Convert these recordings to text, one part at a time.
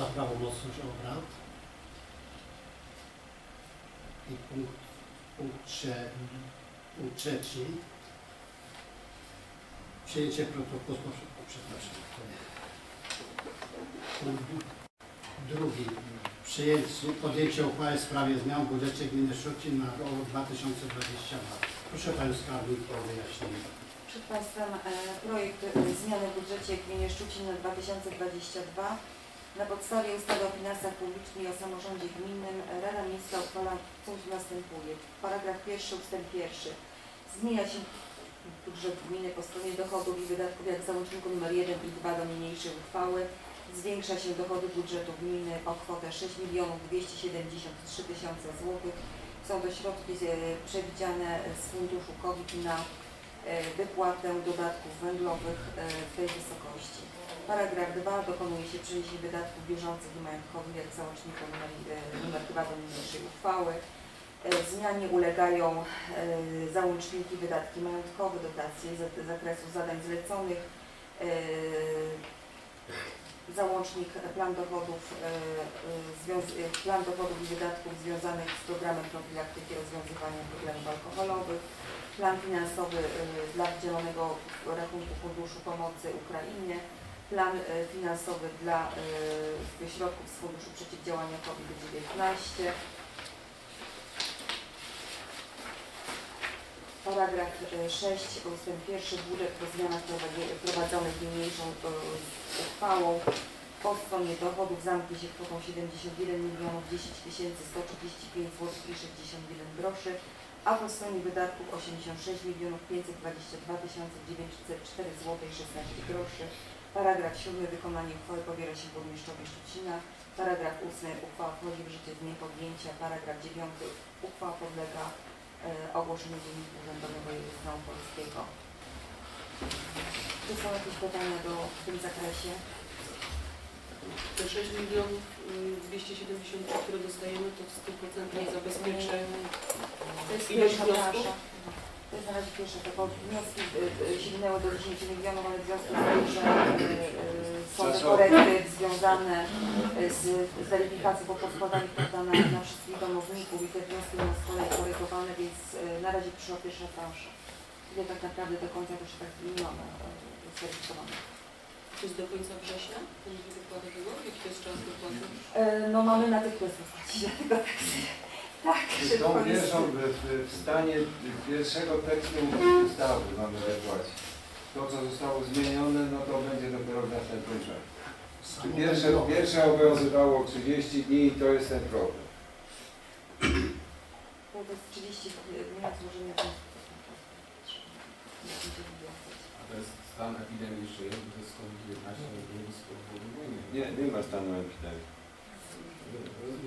za prawomocność obrad. I punkt, punkt, trze, punkt trzeci. Przyjęcie protokołu, przepraszam. Punkt drugi. Przyjęcie, podjęcie uchwały w sprawie zmian w budżecie gminy Szczucin na rok 2022. Proszę Panią Skarbnik o wyjaśnienie. Przed Państwem e, projekt e, zmiany w budżecie gminy Szczucin na 2022. Na podstawie ustawy o finansach publicznych i o samorządzie gminnym Rada Miejska uchwala coś następuje. Paragraf pierwszy, ustęp pierwszy. Zmienia się budżet gminy po stronie dochodów i wydatków jak w załączniku nr 1 i 2 do niniejszej uchwały. Zwiększa się dochody budżetu gminy o kwotę 6 milionów 273 tysiące złotych. Są to środki e, przewidziane z funduszu COVID na e, wypłatę dodatków węglowych e, w tej wysokości. Paragraf 2 dokonuje się przeniesień wydatków bieżących i majątkowych jak numer, e, numer 2 do niniejszej uchwały. E, Zmianie ulegają e, załączniki wydatki majątkowe, dotacje z zakresu zadań zleconych, załącznik plan e, plan dochodów i wydatków związanych z programem profilaktyki rozwiązywania problemów alkoholowych, plan finansowy dla wydzielonego rachunku Funduszu Pomocy Ukrainie, plan e, finansowy dla e, środków z Funduszu Przeciwdziałania COVID-19, Paragraf e, 6 ustęp 1 budżet po zmianach prowadzonych niniejszą e, uchwałą. Po stronie dochodów zamknie się kwotą 71 milionów 10 tysięcy 135 zł i 61 groszy, a po stronie wydatków 86 milionów 522 tysiące 904 zł i 16 groszy. Paragraf 7 wykonanie uchwały powiera się burmistrzowi Szczecina. Paragraf 8 uchwała wchodzi w życie z dniem podjęcia. Paragraf 9 uchwała podlega e, ogłoszeniu dziennika urzędowego Rejestrą Polskiego. Czy są jakieś pytania do, w tym zakresie? Te 6 milionów y, 270, które dostajemy, to w 100% zabezpieczy To jest Ilość pierwsza wniosków? plansza. To jest na razie pierwsza, to bo wnioski y, y, sięgnęły do 10 milionów, ale w związku z tym, że y, są te korekty związane z, z weryfikacją po podkładaniu na, na wszystkich domowników i te wnioski są z kolei korygowane, więc y, na razie przyszła pierwsza plansza. Gdzie tak naprawdę do końca też tak nie mamy y, zweryfikowane. To jest do końca września, było? Jaki to jest czas dokładny? Y, No mamy natychmiast wypłacić, dlatego tak, tak Z szybko tą pierwszą w, w, w stanie pierwszego tekstu ustawy mamy wypłacić. To, co zostało zmienione, no to będzie dopiero w następnym czasie. Pierwsze, pierwsze obowiązywało 30 dni i to jest ten problem. To jest 30 dni od złożenia wniosku. A to jest stan epidemii jeszcze jest, bo to jest COVID-19, nie jest. Nie, nie ma stanu epidemii.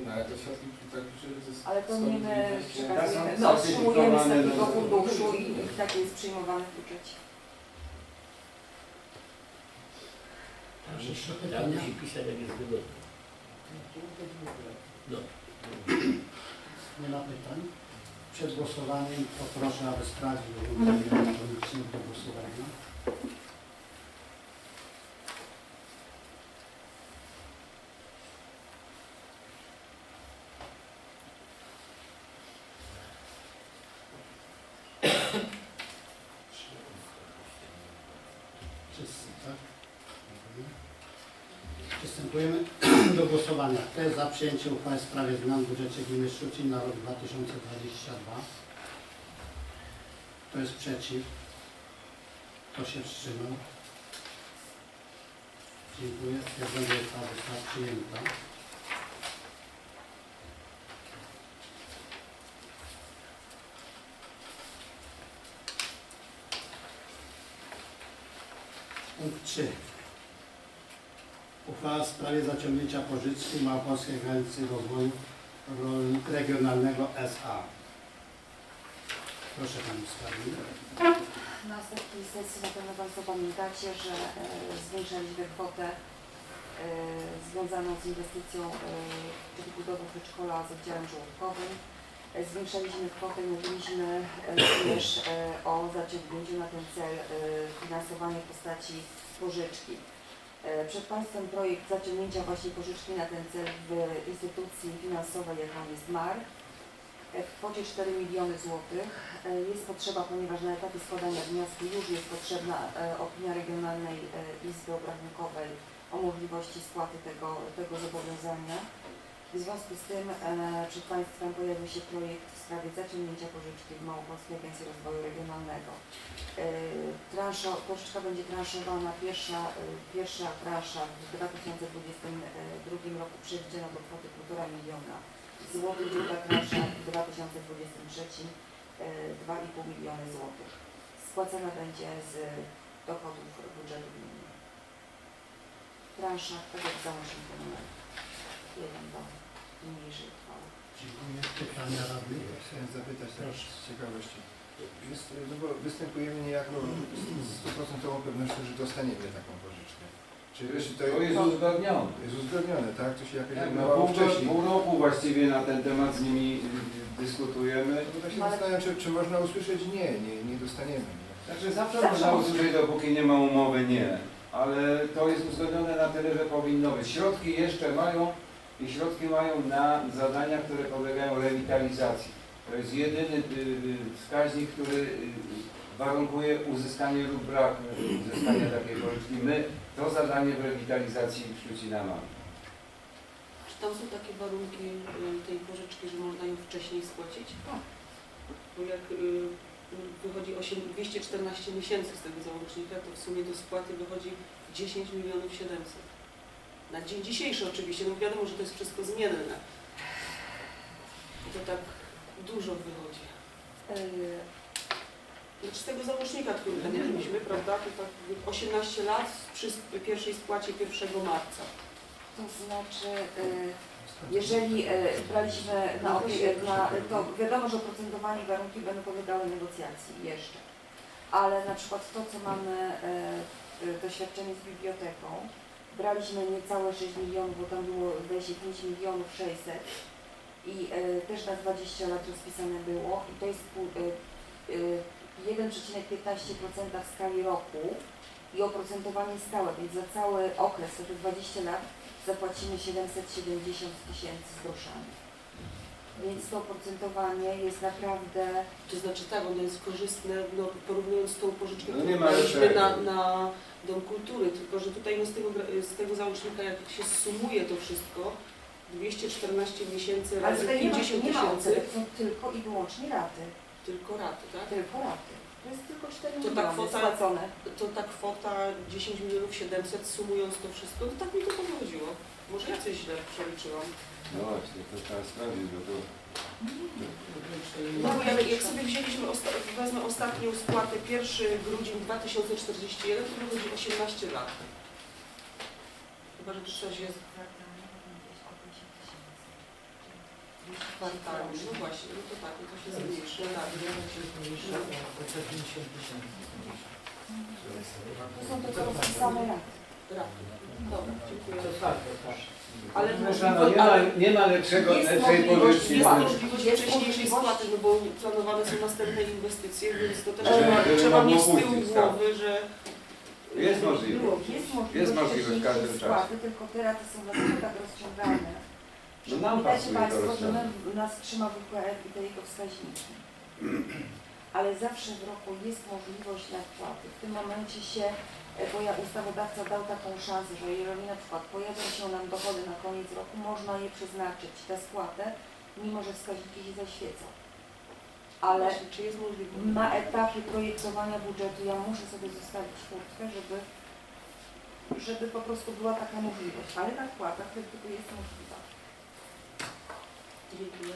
No, ale to środki tak że to jest Ale to nie my COVID-19. przekazujemy, są no otrzymujemy z takiego no. funduszu i i takie jest przyjmowane w budżecie. Tak pytania? musi pisać, jak jest wygodnie. No. Nie ma pytań. Przed głosowaniem poproszę, aby sprawdzić urządzenie elektroniczne do głosowania. Wszyscy, tak? Mhm. Przystępujemy do głosowania. Kto jest za przyjęciem uchwały w sprawie zmian w budżecie gminy Szczucin na rok 2022? Kto jest przeciw? Kto się wstrzymał? Dziękuję. Stwierdzam, że uchwała została przyjęta. Punkt 3. Uchwała w sprawie zaciągnięcia pożyczki Małopolskiej Agencji Rozwoju Regionalnego SA. Proszę Pani Skarbnik. Na ostatniej sesji na pewno Państwo pamiętacie, że e, zwiększaliśmy kwotę e, związaną z inwestycją e, czyli budową przedszkola z oddziałem żłobkowym. E, Zwiększaliśmy kwotę i mówiliśmy e, również e, o zaciągnięciu na ten cel e, finansowania w postaci pożyczki. E, Przed Państwem projekt zaciągnięcia właśnie pożyczki na ten cel w instytucji finansowej, jaką jest MAR e, w kwocie 4 miliony złotych. E, Jest potrzeba, ponieważ na etapie składania wniosku już jest potrzebna opinia Regionalnej Izby Obrachunkowej o możliwości spłaty tego, tego zobowiązania. W związku z tym e, przed Państwem pojawił się projekt w sprawie zaciągnięcia pożyczki w Małopolskiej Agencji Rozwoju Regionalnego. E, Transza, pożyczka będzie transzowana, pierwsza, e, pierwsza transza w 2022 roku przewidziana do kwoty 1,5 miliona złotych, druga transza w 2023 e, 2,5 miliony złotych. Spłacana będzie z dochodów budżetu gminy. Transza, tak jak w załączniku numer 1 do niniejszej uchwały. Dziękuję. Pytania radnych? Chciałem zapytać tak Proszę. z ciekawości. Jest, no bo występujemy niejako z stuprocentową pewnością, że dostaniemy taką pożyczkę. Czy, czy to To jest uzgodnione. jest uzgodnione, tak? To się jakoś No, odbywało pół, wcześniej. pół roku właściwie na ten temat z nimi y, dyskutujemy. No bo tak się zastanawiam, czy, czy można usłyszeć nie, nie, nie dostaniemy. nie? Znaczy zawsze można. usłyszeć, dopóki nie ma umowy, nie. Ale to jest uzgodnione na tyle, że powinno być. Środki jeszcze mają i środki mają na zadania, które podlegają rewitalizacji. To jest jedyny y, y, wskaźnik, który y, warunkuje uzyskanie lub brak uzyskania takiej pożyczki. My to zadanie w rewitalizacji Szczucina mamy. Czy tam są takie warunki tej pożyczki, że można ją wcześniej spłacić? Tak. Bo jak wychodzi 8, 214 miesięcy z tego załącznika, to w sumie do spłaty wychodzi 10 milionów 700. Na dzień dzisiejszy oczywiście, no wiadomo, że to jest wszystko zmienne. I to tak dużo wychodzi. E, Znaczy z tego załącznika, który mieliśmy, prawda, to tak 18 lat przy pierwszej spłacie 1 marca. To znaczy, e, jeżeli e, braliśmy na, opie- na to wiadomo, że oprocentowanie warunki będą podlegały negocjacji jeszcze, ale na przykład to, co mamy doświadczenie z biblioteką, braliśmy niecałe 6 milionów, bo tam było wejście 5 milionów 600 i e, też na 20 lat rozpisane było. I to jest e, e, 1,15% w skali roku i oprocentowanie stałe, więc za cały okres, to te 20 lat, zapłacimy 770 tysięcy z groszami. Więc to oprocentowanie jest naprawdę, To znaczy tak, ono jest korzystne, no, porównując z tą pożyczkę, No którą nie ma braliśmy lepszego. na, na Dom Kultury, tylko że tutaj no, z, tego, gra- z tego załącznika, jak się sumuje to wszystko, 214 miesięcy ale razy tutaj nie ma, 50 nie ma tysięcy, odsetek, są tylko i wyłącznie raty, tylko raty, tak? tylko raty. To jest tylko 4 To ta miliony kwota- spłacone. To ta kwota 10 milionów 700 sumując to wszystko, to tak mi to pochodziło. Może ja coś źle przeliczyłam. No właśnie, to trzeba sprawdzić, bo to... No bo jak, jak sobie wzięliśmy, osta- wezmę ostatnią spłatę, 1 grudzień 2041, to wychodzi 18 lat. Chyba, że to coś jest kwartalnie. No właśnie, no to tak, no to się zmniejszy. Tak. To są. Dobra, dziękuję. Ale Proszę, no, nie, ma, nie ma lepszego, Jest lepszej możliwość- pożyczki. Jest Tak. możliwość Jest wcześniejszej możliwość- spłaty, no bo planowane są następne inwestycje, więc to też Żeby- trzeba, żeby trzeba mieć z tyłu tak. głowy, że... Jest możliwe. Było, jest możliwość, Jest możliwość w każdym czasie. spłaty, tylko te raty są dlatego tak rozciągane, że No nam pasuje to Państwo, że my, nas trzyma WPF i te jego wskaźniki. Ale zawsze w roku jest możliwość nadpłaty. W tym momencie się, e, bo ja ustawodawca dał taką szansę, że jeżeli na przykład pojawią się nam dochody na koniec roku, można je przeznaczyć, tę spłatę, mimo że wskaźniki się zaświecą. Ale Właśnie, czy jest możliwe? na etapie projektowania budżetu ja muszę sobie zostawić furtkę, żeby, żeby po prostu była taka możliwość. Ale nadpłata wtedy tylko jest możliwa. Dziękuję.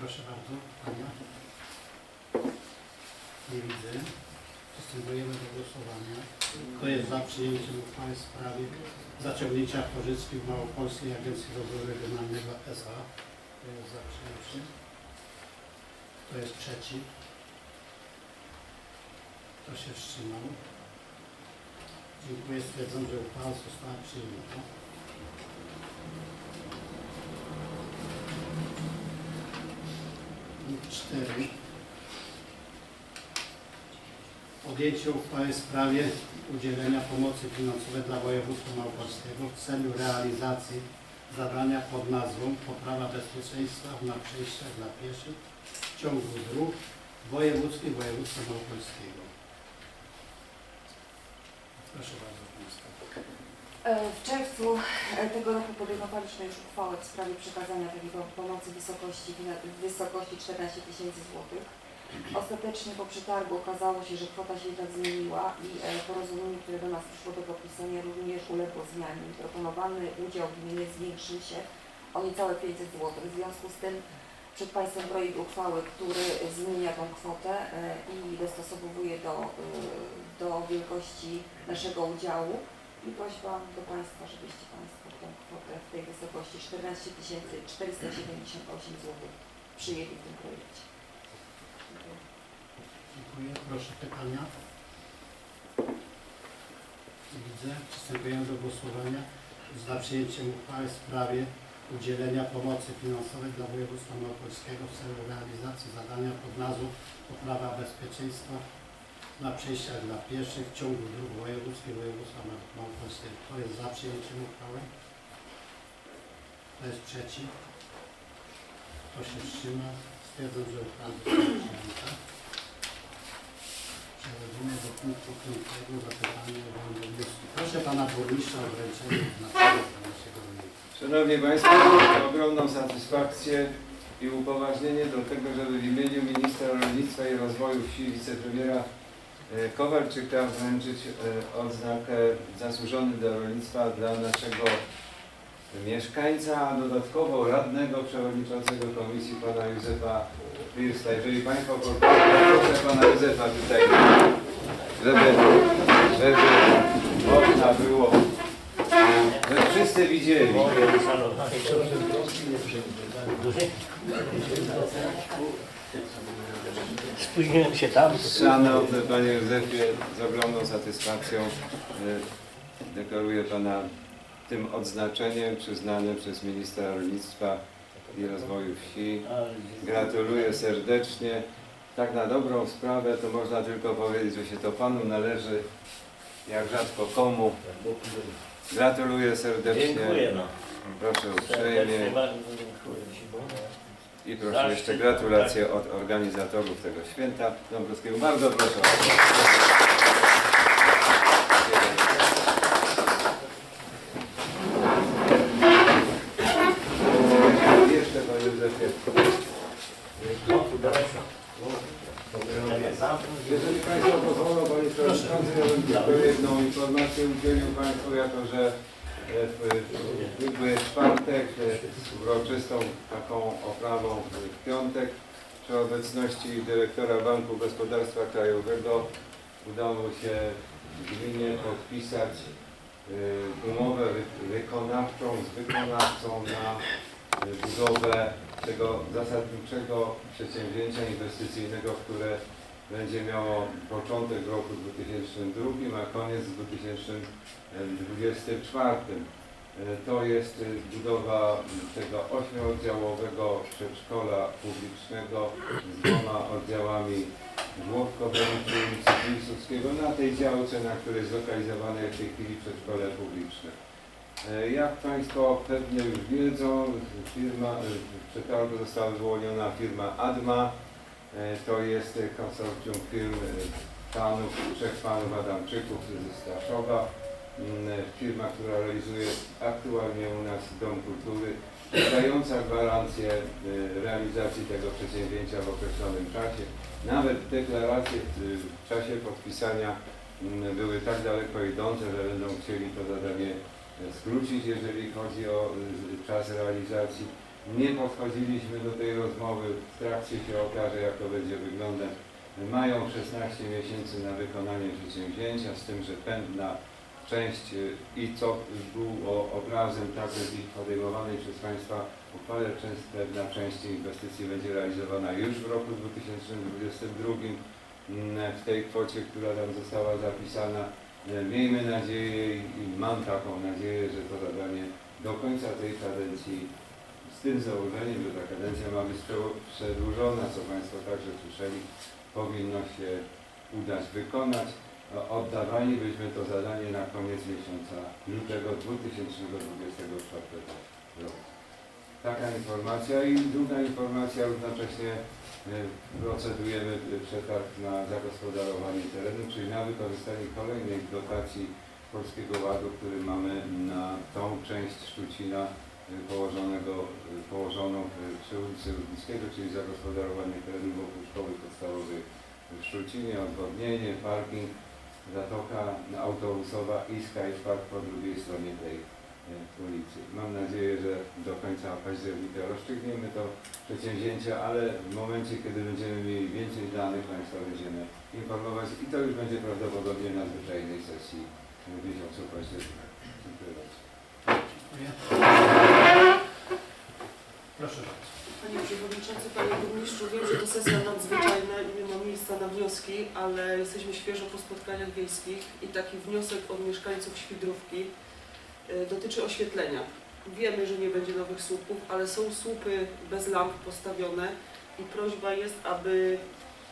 Proszę bardzo, Ania. Nie widzę. Przystępujemy do głosowania. Kto jest za przyjęciem uchwały w sprawie zaciągnięcia pożyczki w Małopolskiej Agencji Rozwoju Regionalnego SA? Kto jest za przyjęciem? Kto jest przeciw? Kto się wstrzymał? Dziękuję. Stwierdzam, że uchwała została przyjęta. Punkt cztery. podjęcie uchwały w sprawie udzielenia pomocy finansowej dla województwa małopolskiego w celu realizacji zadania pod nazwą Poprawa bezpieczeństwa na przejściach dla pieszych w ciągu dróg wojewódzkich województwa małopolskiego. Proszę bardzo W czerwcu e, tego roku podejmowaliśmy już uchwałę w sprawie przekazania po- pomocy w wysokości, w wysokości 14 tysięcy złotych. Ostatecznie po przetargu okazało się, że kwota się tak zmieniła i e, porozumienie, które do nas przyszło do podpisania również uległo zmianie. Proponowany udział gminy zwiększył się o niecałe 500 zł. W związku z tym przed Państwem projekt uchwały, który zmienia tą kwotę e, i dostosowuje do, e, do wielkości naszego udziału. I prośba do Państwa, żebyście Państwo tę kwotę w tej wysokości 14 478 zł przyjęli w tym projekcie. Dziękuję. Proszę pytania. Widzę. Przystępujemy do głosowania za przyjęciem uchwały w sprawie udzielenia pomocy finansowej dla województwa małopolskiego w celu realizacji zadania pod nazwą Poprawa bezpieczeństwa na przejściach dla pieszych w ciągu dróg wojewódzkich województwa Ma- małopolskiego. Kto jest za przyjęciem uchwały? Kto jest przeciw? Kto się wstrzymał? Stwierdzam, że uchwała została przyjęta. Przechodzimy do punktu piątego zapytania o wolne wnioski. Proszę Pana Burmistrza o wręczenie znaczenia naszego rolnika. Szanowni Państwo, mam ogromną satysfakcję i upoważnienie do tego, żeby w imieniu Ministra Rolnictwa i Rozwoju Wsi wicepremiera e, Kowalczyka wręczyć e, odznakę zasłużony do rolnictwa dla naszego mieszkańca, a dodatkowo radnego przewodniczącego komisji pana Józefa Wirsta. Jeżeli Państwo proszę pana Józefa tutaj, żeby, żeby można było, żeby wszyscy widzieli. Spóźniłem się tam. Szanowny Panie Józefie, z ogromną satysfakcją e, deklaruję Pana tym odznaczeniem przyznanym przez Ministra Rolnictwa i Rozwoju Wsi. Gratuluję serdecznie. Tak na dobrą sprawę to można tylko powiedzieć, że się to Panu należy jak rzadko komu. Gratuluję serdecznie. Dziękuję no. Proszę Serdecznie uprzejmie. bardzo dziękuję. I proszę jeszcze gratulacje od organizatorów tego święta Dąbrowskiego. Bardzo proszę. Jeszcze Panie Józefie. Jeżeli Państwo pozwolą, Panie Przewodniczący, ja bym tylko jedną informację udzielił Państwu jako, że e, w ubiegły czwartek e, z uroczystą taką oprawą w piątek przy obecności dyrektora Banku Gospodarstwa Krajowego udało się gminie podpisać e, umowę wy- wykonawczą z wykonawcą na budowę tego zasadniczego przedsięwzięcia inwestycyjnego, które będzie miało początek w roku 2002, a koniec w 2024. E, To jest e, budowa tego ośmioddziałowego przedszkola publicznego z dwoma oddziałami przy ulicy Piłsudskiego na tej działce, na której zlokalizowane jest w tej chwili przedszkole publiczne. E, Jak Państwo pewnie już wiedzą, firma, e, w przetargu została wyłoniona firma ADMA. E, To jest e, konsorcjum firm e, panów, trzech panów Adamczyków ze Staszowa. Mm, e, Firma, która realizuje aktualnie u nas Dom Kultury, dająca gwarancję e, realizacji tego przedsięwzięcia w określonym czasie. Nawet deklaracje w czasie podpisania mm, były tak daleko idące, że będą chcieli to zadanie e, skrócić, jeżeli chodzi o y, czas realizacji. Nie podchodziliśmy do tej rozmowy, w trakcie się okaże, jak to będzie wyglądać. Mają 16 miesięcy na wykonanie przedsięwzięcia, z tym, że pędna część i co było obrazem także z podejmowanej przez Państwa uchwale, część, pewna część inwestycji będzie realizowana już w roku 2022 mm, w tej kwocie, która tam została zapisana. E, Miejmy nadzieję i mam taką nadzieję, że to zadanie do końca tej kadencji z tym założeniem, że ta kadencja ma być prze- przedłużona, co Państwo także słyszeli, powinno się udać wykonać. O- Oddawalibyśmy to zadanie na koniec miesiąca lutego 2024 roku. Taka informacja i druga informacja równocześnie e, procedujemy przetarg na zagospodarowanie terenu, czyli na wykorzystanie kolejnej dotacji Polskiego Ładu, który mamy na tą część Szczucina e, położonego, e, położoną przy ulicy Rudnickiego, czyli zagospodarowanie terenu wokół szkoły podstawowej w Szczucinie, odwodnienie, parking, zatoka autobusowa i Skypark po drugiej stronie tej e, ulicy. Mam nadzieję, że do końca października rozstrzygniemy to przedsięwzięcie, ale w momencie, kiedy będziemy mieli więcej danych, Państwa będziemy informować i to już będzie prawdopodobnie na zwyczajnej sesji w miesiącu października. Dziękuję bardzo. Proszę bardzo. Panie Przewodniczący, Panie Burmistrzu, wiem, że to sesja nadzwyczajna i nie ma miejsca na wnioski, ale jesteśmy świeżo po spotkaniach wiejskich i taki wniosek od mieszkańców Świdrówki y, dotyczy oświetlenia. Wiemy, że nie będzie nowych słupów, ale są słupy bez lamp postawione i prośba jest, aby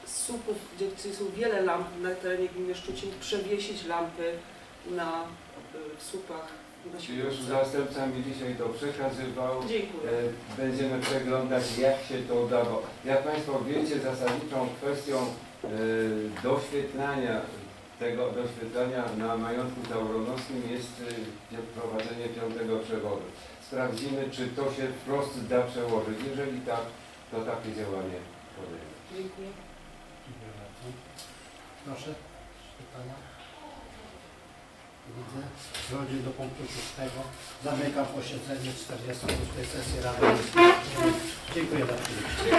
z słupów, gdzie są wiele lamp na terenie gminy Szczucin, przewiesić lampy na y, słupach Czy już zastępca mi dzisiaj to przekazywał. Dziękuję. E, Będziemy przeglądać, jak się to udało. Jak Państwo wiecie, zasadniczą kwestią e, doświetlania tego doświetlania na majątku tauronowskim jest e, prowadzenie piątego przewodu. Sprawdzimy, czy to się wprost da przełożyć. Jeżeli tak, to takie działanie podejmę. Dziękuję. Dziękuję bardzo. Proszę, pytania? Widzę. Przechodzimy do punktu szóstego. Zamykam posiedzenie 46. sesji Rady Miejskiej. Dziękuję przybycie.